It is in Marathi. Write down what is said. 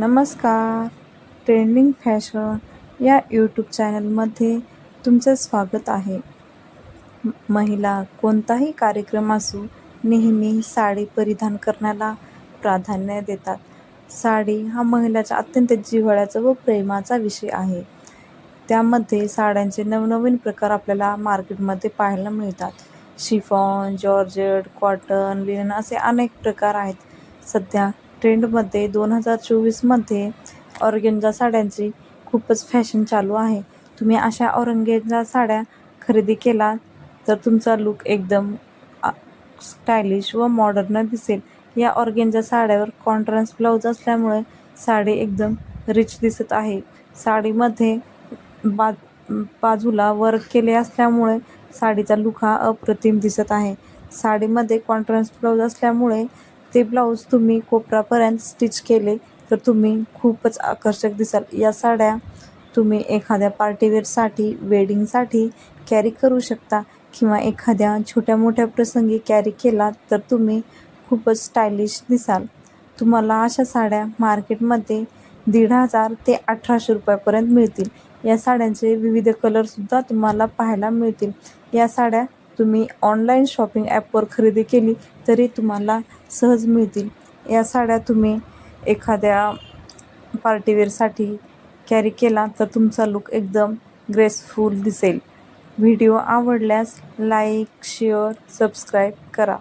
नमस्कार. ट्रेंडिंग फॅशन या यूट्यूब चॅनलमध्ये तुमचं स्वागत आहे. महिला कोणताही कार्यक्रम असू नेहमी साडी परिधान करण्याला प्राधान्य देतात. साडी हा महिलाच्या अत्यंत जिव्हाळ्याचा व प्रेमाचा विषय आहे. त्यामध्ये साड्यांचे नवनवीन प्रकार आपल्याला मार्केटमध्ये पाहायला मिळतात. शिफॉन जॉर्जेट कॉटन लिनन असे अनेक प्रकार आहेत. सध्या ट्रेंडमध्ये दोन हजार चोवीसमध्ये ऑर्गेन्झा साड्यांची खूपच फॅशन चालू आहे. तुम्ही अशा ऑर्गेन्झा साड्या खरेदी केला तर तुमचा लुक एकदम स्टायलिश व मॉडर्न दिसेल. या ऑर्गेन्झा साड्यावर कॉन्ट्रास्ट ब्लाऊज असल्यामुळे साडी एकदम रिच दिसत आहे. साडीमध्ये बा बाजूला वर्क केले असल्यामुळे साडीचा लुक हा अप्रतिम दिसत आहे. साडीमध्ये कॉन्ट्रास्ट ब्लाऊज असल्यामुळे ते ब्लाऊज तुम्ही कोपरापर्यंत स्टिच केले तर तुम्ही खूपच आकर्षक दिसाल. या साड्या तुम्ही एखाद्या पार्टीवेअरसाठी वेडिंगसाठी कॅरी करू शकता किंवा एखाद्या छोट्या मोठ्या प्रसंगी कॅरी केला तर तुम्ही खूपच स्टायलिश दिसाल. तुम्हाला अशा साड्या मार्केटमध्ये दीड हजार ते अठराशे रुपयापर्यंत मिळतील. या साड्यांचे विविध कलरसुद्धा तुम्हाला पाहायला मिळतील. या साड्या तुम्ही ऑनलाईन शॉपिंग ॲपवर खरेदी केली तरी तुम्हाला सहज मिळतील. या साड्या तुम्ही एखाद्या पार्टीवेअरसाठी कॅरी केला तर तुमचा लूक एकदम ग्रेसफुल दिसेल. व्हिडिओ आवडल्यास लाईक शेअर सबस्क्राईब करा.